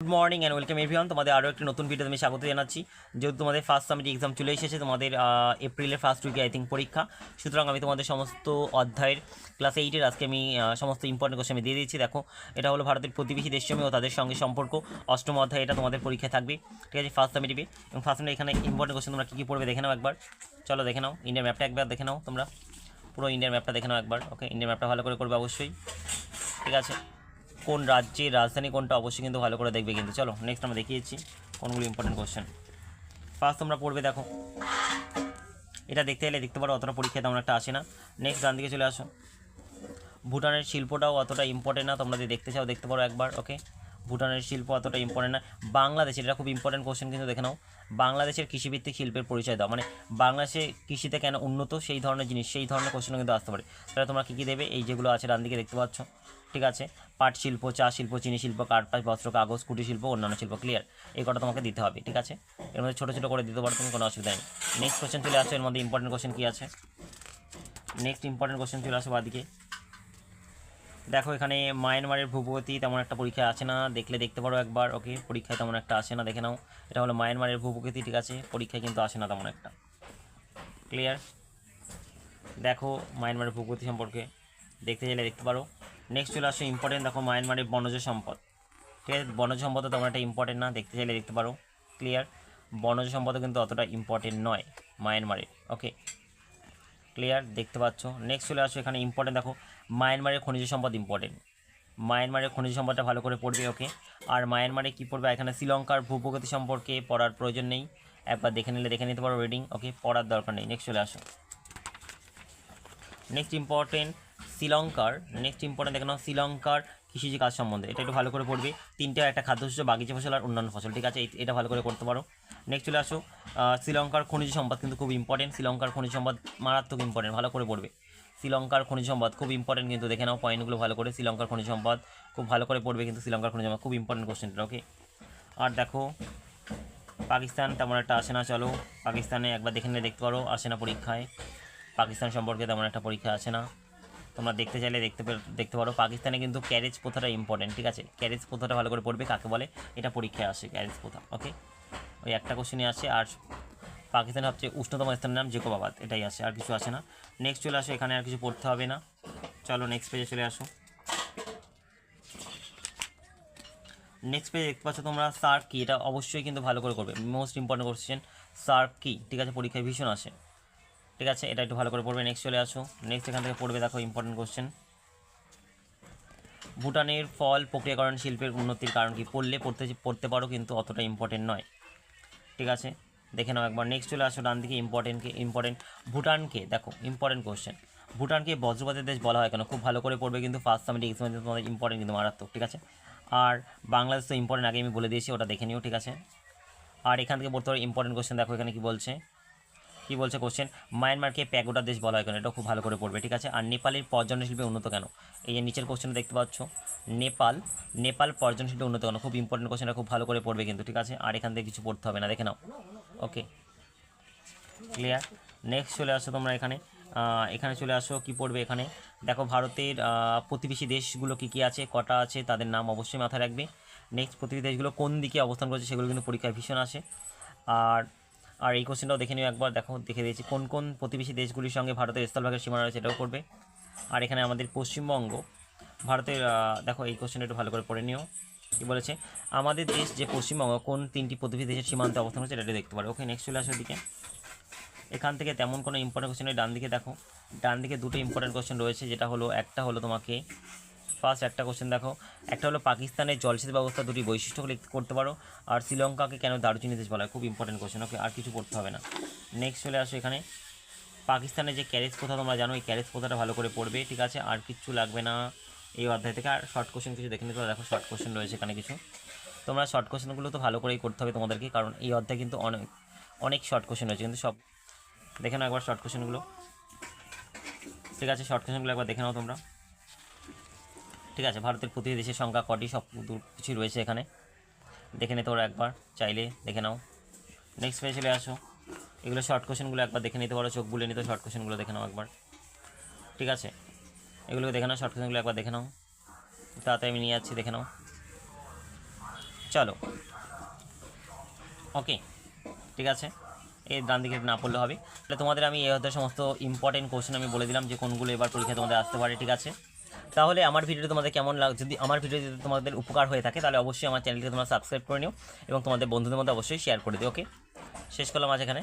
Good morning and welcome everyone তোমাদের আরও একটি নতুন ভিডিও আমি স্বাগত জানাচ্ছি। যেহেতু তোমাদের ফার্স্ট সামিট এক্সাম চলে এসেছে, তোমাদের এপ্রিলের ফার্স্ট উইকে আই থিঙ্ক পরীক্ষা। সুতরাং আমি তোমাদের সমস্ত অধ্যায়ের ক্লাস এইটের আজকে আমি সমস্ত ইম্পর্টেন্ট কোশ্চেন আমি দিয়ে দিয়েছি দেখো, এটা হলো ভারতের প্রতিবেশী দেশসমূহ ও তাদের সঙ্গে সম্পর্ক। অষ্টম অধ্যায় এটা তোমাদের পরীক্ষায় থাকবে। ঠিক আছে ফার্স্ট সামিটিভে এবং ফার্স্ট সামিটে এখানে ইম্পর্টেন্ট কোশ্চেন তোমরা কী কী পড়বে দেখে নাও একবার। চলো দেখে নাও ইন্ডিয়ার ম্যাপটা একবার দেখে নাও তোমরা। পুরো ইন্ডিয়ার ম্যাপটা দেখে নাও একবার ওকে ইন্ডিয়ার ম্যাপটা ভালো করে করবে অবশ্যই। ঠিক আছে। কোন রাজ্যের রাজধানী কোনটা অবশ্যই কিন্তু ভালো করে দেখবে কিন্তু। চলো নেক্সট আমরা দেখিয়েছি কোনগুলো ইম্পর্টেন্ট কোশ্চেন ফার্স্ট তোমরা পড়বে দেখো। এটা দেখতে গেলে দেখতে পারো, অতটা পরীক্ষা তেমন একটা আসে না। নেক্সট ডান দিকে চলে আসো। ভুটানের শিল্পটাও অতটা ইম্পর্টেন্ট না, তোমরা যদি দেখতে চাও দেখতে পারো একবার ওকে ভুটানের শিল্প অতটা ইম্পর্টেন্ট না। বাংলাদেশের এটা খুব ইম্পর্টেন্ট কোশ্চেন কিন্তু দেখে নাও। বাংলাদেশের কৃষিভিত্তিক শিল্পের পরিচয় দাও। মানে বাংলাদেশে কৃষিতে কেন উন্নত, সেই ধরনের জিনিস, সেই ধরনের কোশ্চেনও কিন্তু আসতে পারে। তাহলে তোমরা কী কী দেবে? এই যেগুলো আছে ডান দিকে দেখতে পাচ্ছ। ঠিক আছে? পাট শিল্প, চা শিল্প, চিনি শিল্প কার্পাস বস্ত্র, কাগজ, কুটির শিল্প, অন্যান্য শিল্প ক্লিয়ার এই কটা তোমাকে দিতে হবে, ঠিক আছে? এর মধ্যে ছোটো ছোটো করে দিতে পারো, তুমি কোনো অসুবিধা নেই। নেক্সট কোশ্চেন চলে আসো এর মধ্যে ইম্পর্টেন্ট কোশ্চেন কী আছে? নেক্সট ইম্পর্টেন্ট কোশ্চেন চলে আসো বাদিকে। দেখো, এখানে মায়ানমারের ভূপতি তেমন একটা পরীক্ষা আসে না। দেখলে দেখতে পারো একবার, ওকে? পরীক্ষায় তেমন একটা আসে না, দেখে নাও। এটা হলো মায়ানমারের ভূপতি, ঠিক আছে? পরীক্ষায় কিন্তু আসে না তেমন একটা। ক্লিয়ার দেখো, মায়ানমারের ভূপতি সম্পর্কে। দেখতে চাইলে দেখতে পারো। নেক্সট চলে আসো ইম্পর্টেন্ট দেখো, মায়ানমারের বনজ সম্পদ। ঠিক আছে? বনজ সম্পদ তেমন একটা ইম্পর্টেন্ট না। দেখতে চাইলে দেখতে পারো। ক্লিয়ার বনজ সম্পদ কিন্তু অতটা ইম্পর্টেন্ট নয় মায়ানমারের। ওকে ক্লিয়ার দেখতে পাচ্ছ। নেক্সট চলে আসো, এখানে ইম্পর্টেন্ট দেখো মায়ানমারের খনিজ সম্পদ ইম্পর্টেন্ট মায়ানমারের খনিজ সম্পদটা ভালো করে পড়বে ওকে আর মায়ানমারে কী পড়বে? এখানে শ্রীলঙ্কার ভূপ্রগতি সম্পর্কে পড়ার প্রয়োজন নেই। একবার দেখে নিলে, দেখে নিতে পারো রিডিং ওকে পড়ার দরকার নেই। নেক্সট চলে আসো। নেক্সট ইম্পর্টেন্ট শ্রীলঙ্কার নেক্সট ইম্পর্টেন্ট দেখে নাও, শ্রীলঙ্কার কৃষিজ কাজ সম্বন্ধে। এটা একটু ভালো করে পড়বে। তিনটে একটা খাদ্যশস্য, বাগিচা ফসল আর অন্যান্য ফসল, ঠিক আছে? এটা ভালো করে করতে পারো। নেক্সট চলে আসো। শ্রীলঙ্কার খনিজ সম্পদ কিন্তু খুব ইম্পর্টেন্ট শ্রীলঙ্কার খনিজ সম্পদ মারাত্মক ইম্পর্টেন্ট ভালো করে পড়বে। শ্রীলঙ্কার খনিজ সম্পদ খুব ইম্পর্টেন্ট কিন্তু দেখে নাও পয়েন্টগুলো ভালো করে। শ্রীলঙ্কার খনিজ সম্পদ খুব ভালো করে পড়বে কিন্তু শ্রীলঙ্কার খনিজ সম্পদ খুব ইম্পর্টেন্ট কোশ্চেনটা ওকে আর দেখো, পাকিস্তান তেমন একটা আসে না, চলো। পাকিস্তানে একবার দেখে নিলে দেখতে পারো, আসে না পরীক্ষায়। পাকিস্তান সম্পর্কে তেমন একটা পরীক্ষা আসে না। তোমরা দেখতে চাইলে দেখতে দেখতে পারো। পাকিস্তানে কিন্তু ক্যারেজ প্রথাটা ইম্পর্টেন্ট ঠিক আছে? ক্যারেজ প্রথাটা ভালো করে পড়বে, কাকে বলে? এটা পরীক্ষায় আসে ক্যারেজ প্রথা ওকে ওই একটা কোশ্চেনই আসে। আর পাকিস্তানের সবচেয়ে উষ্ণতম স্থানের নাম জেকোবাবাদ, এটাই আসে আর কিছু আসে না। নেক্সট চলে আসো, এখানে আর কিছু পড়তে হবে না। চলো নেক্সট পেজে চলে আসো। নেক্সট পেজে দেখতে পাচ্ছ তোমরা সার্ক কি, এটা অবশ্যই কিন্তু ভালো করে করবে। মোস্ট ইম্পর্টেন্ট কোশ্চেন সার্ক কি, ঠিক আছে, পরীক্ষায় ভীষণ আসে। ঠিক আছে, এটা একটু ভালো করে পড়বে নেক্সট চলে আসো। নেক্সট এখান থেকে পড়বে, দেখো ইম্পর্টেন্ট কোশ্চেন ভুটানের ফল প্রক্রিয়াকরণ শিল্পের উন্নতির কারণ কি? পড়লে পড়তে পড়তে পারো, কিন্তু অতটা ইম্পর্টেন্ট নয়। ঠিক আছে দেখে নাও একবার। নেক্সট চলে আসো ডান দিকে ইম্পর্টেন্টকে ইম্পর্টেন্ট ভুটানকে দেখো ইম্পর্টেন্ট কোশ্চেন ভুটানকে বজ্রপাতের দেশ বলা হয় কেন? খুব ভালো করে পড়বে কিন্তু ফার্স্ট সামিটি এক্সামে তোমাদের ইম্পর্টেন্ট কিন্তু মারাত্মক, ঠিক আছে? আর বাংলাদেশ তো ইম্পর্টেন্ট আগে আমি বলে দিয়েছি, ওটা দেখে নিও, ঠিক আছে? আর এখান থেকে পড়তে পারো ইম্পর্টেন্ট কোশ্চেন দেখো এখানে কি বলছে। কি বলছে কোশ্চেন মায়ানমারকে প্যাগোডা দেশ বলা হয় কেন? এটা খুব ভালো করে পড়বে, ঠিক আছে? আর নেপালের পর্যটন শিল্পে উন্নত কেন? এই যে নিচের কোশ্চেন দেখতে পাচ্ছ। নেপাল নেপাল পর্যটন শিল্পে উন্নত কেন? খুব ইম্পর্টেন্ট কোশ্চেনটা খুব ভালো করে পড়বে কিন্তু, ঠিক আছে? আর এখান থেকে কিছু পড়তে হবে না, দেখে নাও। ওকে ক্লিয়ার নেক্সট চলে আসো তোমরা এখানে। এখানে চলে আসো, কি পড়বে এখানে? দেখো ভারতের প্রতিবেশী দেশগুলো কী কী আছে, কটা আছে, তাদের নাম অবশ্যই মাথায় রাখবে। নেক্সট প্রতিবেশী দেশগুলো কোন দিকে অবস্থান করছে সেগুলো কিন্তু পরীক্ষায় ভীষণ আসে। আর আর এই কোশ্চেনটাও দেখে নিও একবার, দেখো, দেখে দিয়েছি। কোন কোন প্রতিবেশী দেশগুলির সঙ্গে ভারতের স্থলভাগের সীমানা রয়েছে এটাও করবে আর এখানে আমাদের পশ্চিমবঙ্গ, ভারতের দেখো এই কোশ্চেনটা একটু ভালো করে পড়ে নিও। কী বলেছে? আমাদের দেশ যে পশ্চিমবঙ্গ, কোন তিনটি প্রতিবেশী দেশের সীমান্তে অবস্থান করছে এটা দেখতে পারো। ওকে নেক্সট চলে আসো দিকে এখান থেকে তেমন কোনো ইম্পর্টেন্ট কোশ্চেন ডান দিকে দেখো। ডান দিকে দুটো ইম্পর্টেন্ট কোশ্চেন রয়েছে। যেটা হলো, একটা হলো তোমাকে ফার্স্ট একটা কোশ্চেন দেখো। একটা হলো পাকিস্তানের জলসেচ ব্যবস্থা দুটি বৈশিষ্ট্য করতে পারো। আর শ্রীলঙ্কাকে কেন দারুচিনি দেশ বলা হয়? খুব ইম্পর্টেন্ট কোশ্চেন ওকে আর কিছু পড়তে হবে না। নেক্সট চলে আসো এখানে। পাকিস্তানের যে ক্যারেজ প্রথা, তোমরা জানো এই ক্যারেজ প্রথাটা ভালো করে পড়বে, ঠিক আছে? আর কিচ্ছু লাগবে না। এই অধ্যায় থেকে আর শর্ট কোশ্চেন কিছু দেখে নিতে দেখো শর্ট কোশ্চেন রয়েছে এখানে কিছু। তোমরা শর্ট কোশ্চেনগুলো তো ভালো করেই করতে হবে তোমাদেরকে, কারণ এই অধ্যায় কিন্তু অনেক অনেক শর্ট কোশ্চেন রয়েছে। কিন্তু সব, দেখে নাও একবার শর্ট কোশ্চেনগুলো ঠিক আছে শর্ট কোশ্চেনগুলো একবার দেখে নাও তোমরা। ঠিক আছে, ভারতের প্রতিটি দেশের সংখ্যা কটি? সব কিছুই রয়েছে এখানে। দেখে নিতে পারো একবার, চাইলে দেখে নাও। নেক্সট পেজে চলে আসো। এগুলো শর্ট কোশ্চেনগুলো একবার দেখে নিতে পারো, চোখ বুলে নিতে শর্ট কোশ্চেনগুলো দেখে নাও একবার। ঠিক আছে। এগুলোকে দেখে নাও শর্ট কোশ্চেনগুলো একবার দেখে নাও। তাড়াতাড়ি আমি নিয়ে যাচ্ছি, দেখে নাও। চলো। ওকে ঠিক আছে। এই ডান দিকে না পড়লে হবে। তাহলে তোমাদের আমি এই হতে সমস্ত ইম্পর্টেন্ট কোশ্চেন আমি বলে দিলাম যে কোনগুলো এবার পরীক্ষা তোমাদের আসতে পারে, ঠিক আছে? তাহলে আমার ভিডিও তোমাদের কেমন লাগ যদি আমার ভিডিও যদি তোমাদের উপকার হয়ে থাকে, তাহলে অবশ্যই আমার চ্যানেলকে তোমরা সাবস্ক্রাইব করে নিও এবং তোমাদের বন্ধুদের মধ্যে অবশ্যই শেয়ার করে দিও ওকে শেষ করলাম আজ এখানে।